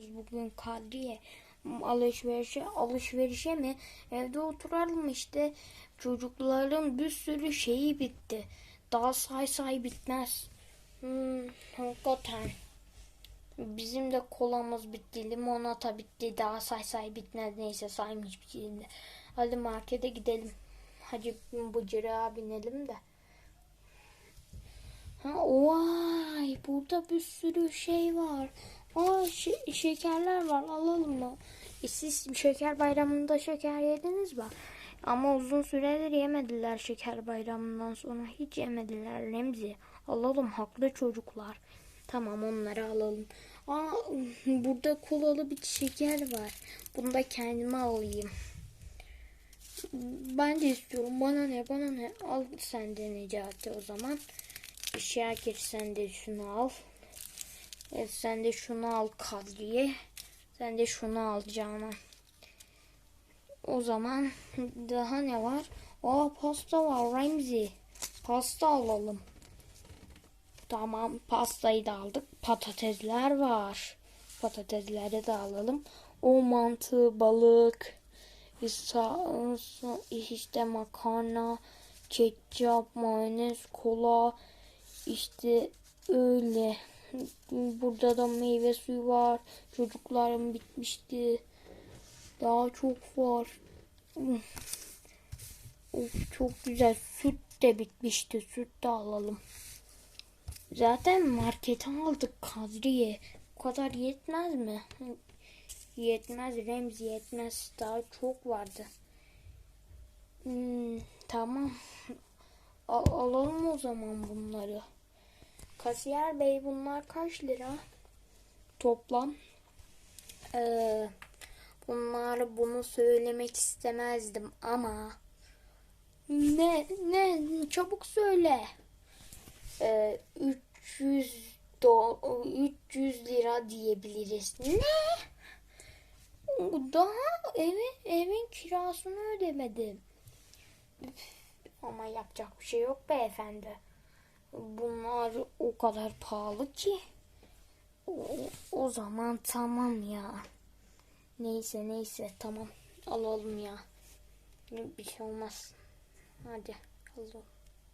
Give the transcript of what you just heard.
gidiyoruz bugün Kadriye? Alışverişe, alışverişe mi? Evde oturalım işte. Çocukların bir sürü şeyi bitti. Daha say say bitmez. Hmm, hakikaten. Bizim de kolamız bitti, limonata bitti, daha say say bitmez. Neyse saymış bir şeyinde. Hadi markete gidelim. Hadi bıcırığa binelim de. Ha, vay burada bir sürü şey var. Aa şe- şekerler var alalım mı? E, siz şeker bayramında şeker yediniz mi? Ama uzun süredir yemediler şeker bayramından sonra hiç yemediler Remzi. Alalım haklı çocuklar. Tamam onları alalım. Aa burada kolalı bir şeker var. Bunu da kendime alayım. Ben de istiyorum. Bana ne bana ne. Al sen de Necati o zaman. Şakir sen de şunu al. Evet, sen de şunu al Kadriye. Sen de şunu al Canan. O zaman daha ne var? Aa pasta var Ramsey. Pasta alalım. Tamam pastayı da aldık. Patatesler var. Patatesleri de alalım. O mantı, balık, işte makarna, ketçap, mayonez, kola, işte öyle. Burada da meyve suyu var. Çocuklarım bitmişti. Daha çok var. Of çok güzel. Süt de bitmişti. Süt de alalım. Zaten markete aldık Kadriye. Bu kadar yetmez mi? Yetmez Remzi yetmez. Daha çok vardı. Hmm, tamam. A- alalım o zaman bunları. Kasiyer bey bunlar kaç lira? Toplam. Ee, bunlar bunu söylemek istemezdim ama ne ne çabuk söyle. Ee, 300 do 300 lira diyebiliriz. Ne? Daha evin evin kirasını ödemedim. Ama yapacak bir şey yok beyefendi. Bunlar o kadar pahalı ki. O, o zaman tamam ya. Neyse neyse tamam. Alalım ya. Bir şey olmaz. Hadi alalım.